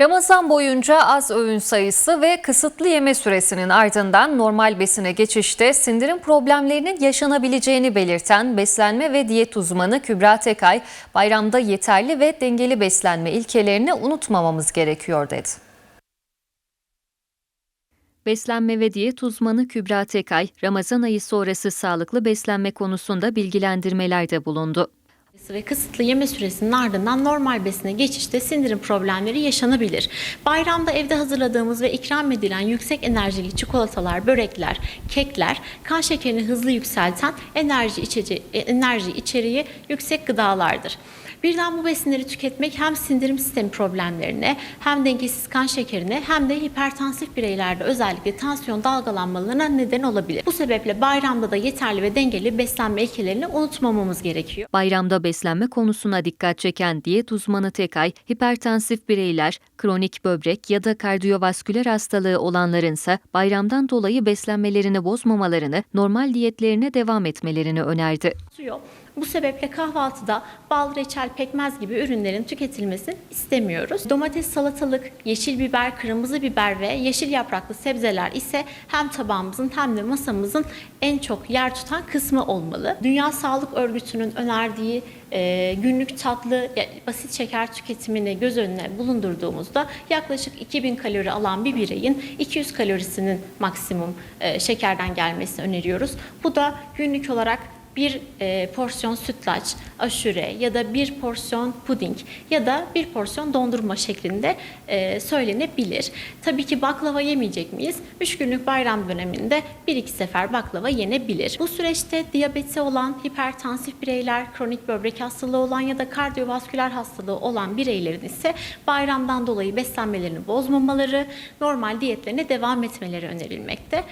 Ramazan boyunca az öğün sayısı ve kısıtlı yeme süresinin ardından normal besine geçişte sindirim problemlerinin yaşanabileceğini belirten beslenme ve diyet uzmanı Kübra Tekay, bayramda yeterli ve dengeli beslenme ilkelerini unutmamamız gerekiyor dedi. Beslenme ve diyet uzmanı Kübra Tekay, Ramazan ayı sonrası sağlıklı beslenme konusunda bilgilendirmelerde bulundu. Ve kısıtlı yeme süresinin ardından normal besine geçişte sindirim problemleri yaşanabilir. Bayramda evde hazırladığımız ve ikram edilen yüksek enerjili çikolatalar, börekler, kekler kan şekerini hızlı yükselten enerji, içece- e, enerji içeriği yüksek gıdalardır. Birden bu besinleri tüketmek hem sindirim sistemi problemlerine hem dengesiz kan şekerine hem de hipertansif bireylerde özellikle tansiyon dalgalanmalarına neden olabilir. Bu sebeple bayramda da yeterli ve dengeli beslenme ilkelerini unutmamamız gerekiyor. Bayramda beslenme konusuna dikkat çeken diyet uzmanı Tekay, hipertansif bireyler, kronik böbrek ya da kardiyovasküler hastalığı olanlarınsa bayramdan dolayı beslenmelerini bozmamalarını, normal diyetlerine devam etmelerini önerdi. tutuyor. Bu sebeple kahvaltıda bal, reçel, pekmez gibi ürünlerin tüketilmesini istemiyoruz. Domates, salatalık, yeşil biber, kırmızı biber ve yeşil yapraklı sebzeler ise hem tabağımızın hem de masamızın en çok yer tutan kısmı olmalı. Dünya Sağlık Örgütü'nün önerdiği e, günlük tatlı, basit şeker tüketimini göz önüne bulundurduğumuzda yaklaşık 2000 kalori alan bir bireyin 200 kalorisinin maksimum e, şekerden gelmesini öneriyoruz. Bu da günlük olarak bir e, porsiyon sütlaç, aşure ya da bir porsiyon puding ya da bir porsiyon dondurma şeklinde e, söylenebilir. Tabii ki baklava yemeyecek miyiz? 3 günlük bayram döneminde bir iki sefer baklava yenebilir. Bu süreçte diyabeti olan, hipertansif bireyler, kronik böbrek hastalığı olan ya da kardiyovasküler hastalığı olan bireylerin ise bayramdan dolayı beslenmelerini bozmamaları, normal diyetlerine devam etmeleri önerilmekte.